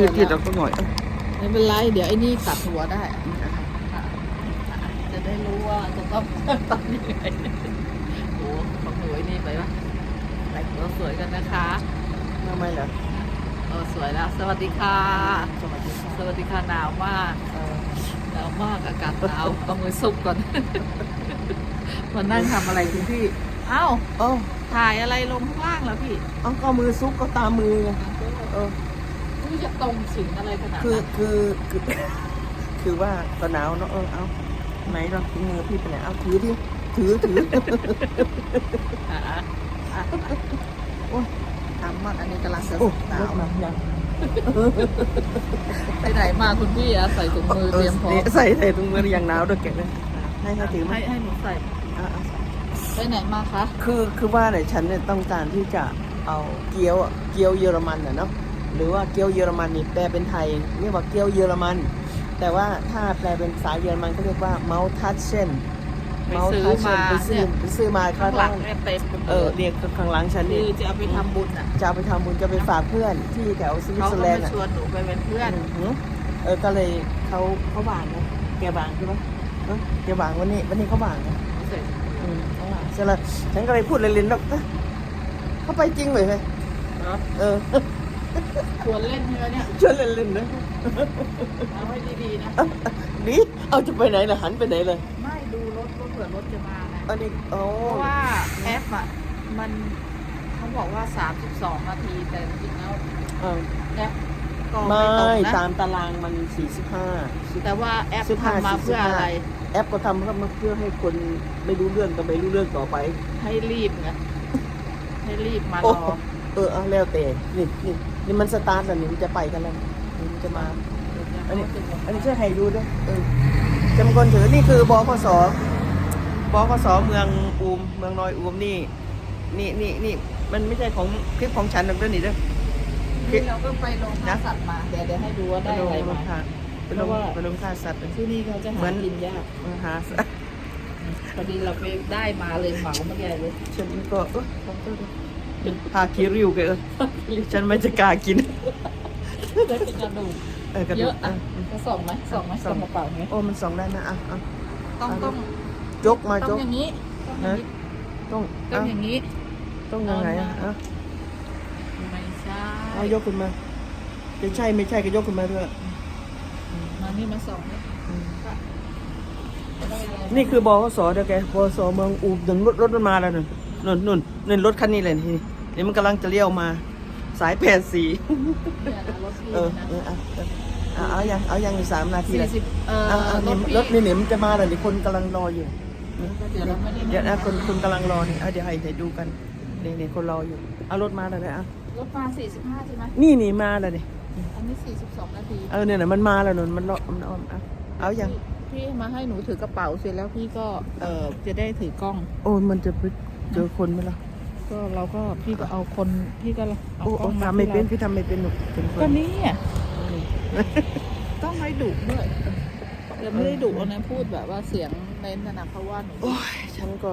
ยืดยืดเราก็หน่อยไม่เป็นไร เดี๋ยวไอ้นี่ตัดหัวได้ จะได้รู้ว่าจะต้องตัดยังไงโอ้ของหนูไอ้นี่ไปวะแต่งตัวสวยกันนะคะทำไมเหรอเออสวยแล้ว สวัสดีค่ะ สวัสดีสวัสดีค่ะหนาวมากหนาวมากอากาศหนาวเอามือซุกก่อนมานั่งทำอะไรคุณพี่เอ้าเอ้าถ่ายอะไรลงข้างล่างแล้วพี่ เอาก็มือซุกก็ตามมือไงเออ นี่จะตรงสิงอะไรขนาดคือนั้นคือคือคือว่าก็หนาวเนาะเออเอาไหนเราถุงมือพี่ไปไหนเอาถือดิถือถืออะอะอะโอ้ยทำมากอันนี้กำลังจะโอ้หนารวถมายังไปไหนมาคุณพี่อะใส่ถุงมือเตรียมพร้อมใส่ใส่ถุงมืออย่างหนาวด้วยแกเลยให้ให้ถือไหมให้ให้หนูใส่อะอะไปไหนมาคะคือคือว่าเนี่ยฉันเนี่ยต้องการที่จะเอาเกี๊ยวอะเกี๊ยวเยอรมันน่ะเนาะ หรือว่าเกี๊ยวเยอรมันนี่แปลเป็นไทยเรียกว่าเกี๊ยวเยอรมัน แต่ว่าถ้าแปลเป็นภาษาเยอรมันก็เรียกว่าเมาทัชเชนไปเมาซื้อทัชเชมานไปซื้อเนี่ยไปซื้อมาข้าข้างงหลัล่างงเนี่ยเต็มเออเนี่ยข้างหลังฉันคืนี่อจะเอาไปทำบุญอะจะเอาไปทำบุญจะไปฝากเพื่อนที่แถวสวิตเขาเซอก็ร์แลนมาด์อะชวนหนูไปเป็นเพื่อนอือหือเออก็เลยเขาเขาวางนะแกวางใช่ไหมเออแกวางวันนี้วันนี้เขาวางนะเสร็จอืมเขาวางเสร็จแล้วฉันก็เลยพูดเล่นๆแบบเขาไปจริงเลยเฮ้ยเนาะเออ ชวนเล่นใช่ไหมเนี่ยชวนเล่นๆนะ เอาให้ดีๆนะดีเอาจะไปไหนล่ะหันไปไหนเลยไม่ดูรถรถเผื่อรถจะมานะ อันนี้โอ้เพราะว่าแอปอะ มันเขาบอกว่า 32 นาทีแต่จริงๆแล้วเออแอปก็ไม่ไม่ตรงนะ ตามตารางมัน 45 แต่ว่าแอปสิบห้าทำมาเพื่อสิบห้าอะไร แอปก็ทำเพื่อให้คนไม่รู้เรื่องก็ไม่รู้เรื่องต่อไป ให้รีบไงให้รีบมารโอ้อ เออเอาแล้วแต่นี่นี่ นี่มันสตาร์ทแล้วนี่มันจะไปกันแล้วนี่มันจะมา อันนี้ อันนี้ช่วยให้ดูด้วยเออจำคนถือนี่คือบคสบคสเมืองอูมเมืองน้อยอูมนี่ นี่นี่นี่มันไม่ใช่ของคลิปของฉันหรอกเด้วยนี่เด้อนี่เราก็ไปลงท่าสัตว์มาเดี๋ยวเดี๋ยวให้ดูว่าได้อะไรไปลมางค่าไปลงไปลงค่าสัตว์เลยที่นี่เขาจะเหหามือนกินยากมาหาสัตว์พอดีเราไปได้มาเลยเหมามาใหญ่เลยฉันก็เออขอโทษด้วย พาคิริวแกเออฉันไม่จะกล้ากินได้เป็นกระดูกเออกระเยดูอะกอะอะจะส่องไหมส่องไหมส่ส่อองงกระเป๋าไหมโอ้มันสองได้นะอะอะต้องต้องยกมาต้ยองกอย่างนี้ต้องอย่างนี้ต้องต้ออะงอย่างนี้ ต้องยังไงอะอะไม่ใช่เอายกขึ้นมาจะใช่ไม่ใช่ก็ยกขึ้นมาด้วยมานี่มาส่องนี่นี่คือบอสเด้อแกบอสเมืองอูมรถรถมันมาแล้วนู่ นนู่นนู่นนี่รถคันนี้เลยนี่นี่มันกำลังจะเลี้ยวมา สายแปดสีเนี่ยนะรถพี่เออนะเออเอาเอาเอายังเอายังอีกสามนาทีสี่เลยสิบเออเอาเอารนี่ถพี่รถนี่เนี่ยมันจะมาแล้วนี่คนกำลังรออยู่เดี๋ยวเราไม่ได้เดี๋ยวนะคนคนกำลังรอนี่เอาเดี๋ยวให้เดี๋ยวดูกันนี่นี่คนรออยู่เอารถมาแล้วนะเอารถมาสี่สิบห้าใช่ไหมนี่นี่มาแล้วนี่อันนี้สี่สิบสองนาทีเออเนี่ยนะมันมาแล้วนู่นมันรอมันเอาเอาเอายังพี่มาให้หนูถือกระเป๋าเสร็จแล้วพี่ก็เออจะได้ถือกล้อง โอ้มันจะไป เจอคนไหมล่ะก็เราก็พี่ก็เอาคนพี่ก็เอาโอ้กล้โอ้องมาทำไม่เป็นที่พี่ทำไม่เป็นหนูเป็นคก็น นี่อะต้องไม่ดุด้วยแต่ไม่ได้ดุนะพูดแบบว่าเสียงเน้นนะนะเพราะว่าหนูโอ้ยฉันก็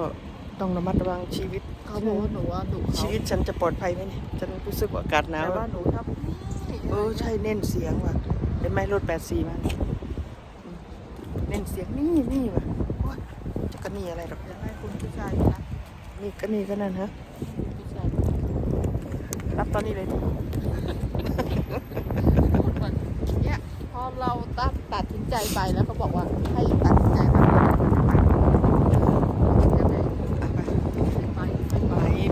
ต้องระมัดระวังชีวิตเขาบอกว่าหนูว่าดุชีเขาวิตฉันจะปลอดภัยไหมเนี่ยฉันรู้สึกว่าอากาศหนาวแต่ว่าหนูถ้าเออใช่เน้นเสียงว่ะเห็นไหมรถแปดสี่มาอืมเน้นเสียงนี่นี่ว่ะโอ้ยจะกันนี่อะไรหรอกอยากให้คุณผู้ชายนะ นี่ก็นี่ก็นั่นฮะรับตอนนี้เลยดิพูดเหมือนเนี่ยพอเราตัดตัดสินใจไปแล้วเขาบอกว่าให้ตัดสินใจไงอะไป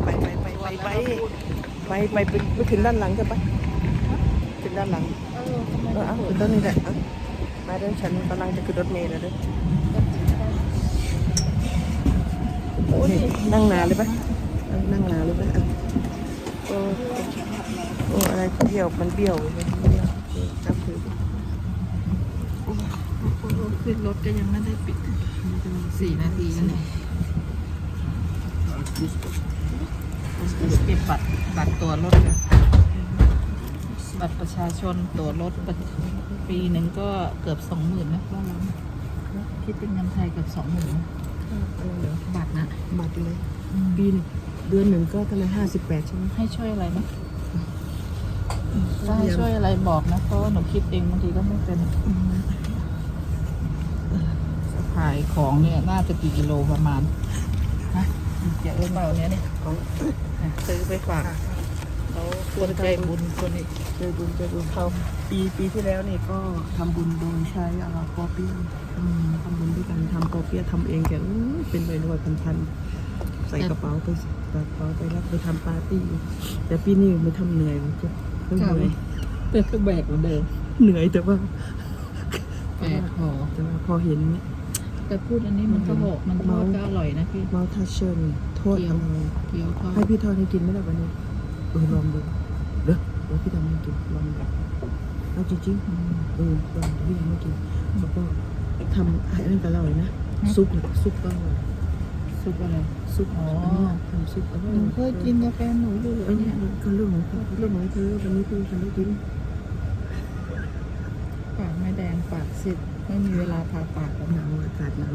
ไปไปไปไปไปไปไปไปไปไปถึงด้านหลังจะไปถึงด้านหลังเออทำไมเอาถึงด้านนี้แหละมาเดินฉันกำลังจะขึ้นรถเมล์แล้วด้อโอ้ย นั่งนานเลยปะนั่งนานเลยปะอาโอ้โอ้อะไรเบี้ยวมันเบี้ยวเลยเบี้ยวนับถือขึ้นรถก็ยังไม่ได้ปิดสี่นาทีแล้วเนี่ยเก็บบัตรบัตรตัวรถบัตรประชาชนตัวรถปีหนึ่งก็เกือบสองหมื่นนะบ้านเราคิดเป็นเงินไทยเกือบสองหมื่นนะ อะไรเหรอบัตรนะ บัตรเลยปีหนึ่งเดือนหนึ่งก็เท่าไหร่ห้าสิบแปดใช่ไหมให้ช่วยอะไรไหมถ้าให้ช่วยอะไรบอกนะ เพราะว่าหนูคิดเองบางทีก็ไม่เป็นสะพายของเนี่ย น่าจะกี่กิโลประมาณฮะเยอะเปล่าเนี่ยเนี่ย ของอะซื้อไปฝาก เขาคนใจบุญคนนี้เจอบุญเจอบุญเขาปีปีที่แล้วนี่ก็ทำบุญโดยใช้อาปอเปี๊ยะอืมทำบุญด้วยกันทำปอเปี๊ยะทำเองแกอู้ยเป็นหน่วยๆพันๆใส่กระเป๋าไปใส่กระเป๋าไปแล้วไปทำปาร์ตี้ แต่ปีนี้ไม่ทำเหนื่อยจะเหนื่อยเตือนก็แบกเหมือนเดิมเหนื่อยแต่ว่าแปดห่อแต่ว่าพอเห็นเนี่ยแต่พูดอันนี้มันก็หกมันทอดก็อร่อยนะพี่เมาทัชเชนโทษทำไมเกี๊ยวทอดให้พี่ทอดให้กินไหมล่ะวันนี้เออลองดูเด้อเดี๋ยวพี่ทำให้กินลองดูเอาจริงๆเออลองดูพี่ทำให้กินแล้วก็ทำให้นั่นก็อร่อยนะซุปเนี่ยซุปก็อร่อยซุปอะไรซุปอ๋ออันนี้ทำซุปอร่อยหนูเคยกินกาแฟหนูอยู่อันเนี่นี้ยก็เรื่องของเธอเรื่องของเธอวันนี้พี่ทำให้กินปากไม่แดงปากสิบไม่มีเวลาทาปากแล้วหนาวอากาศหนาว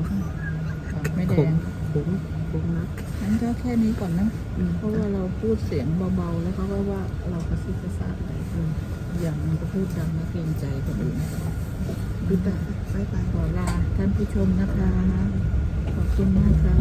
ปากไม่แดขมงขม ขมนักงั้นก็แค่นี้ก่อนนะอืมเพราะว่าเราพูดเสียงเบาๆ แล้วเขาก็ว่าเรากระซิบกระซาบอะไรอืมอย่างมันก็พูดดังนะเกรงใจคนอื่นพี่ตาไปไปขอลาท่านผู้ชมนะคะ ขอบคุณมากค่ะ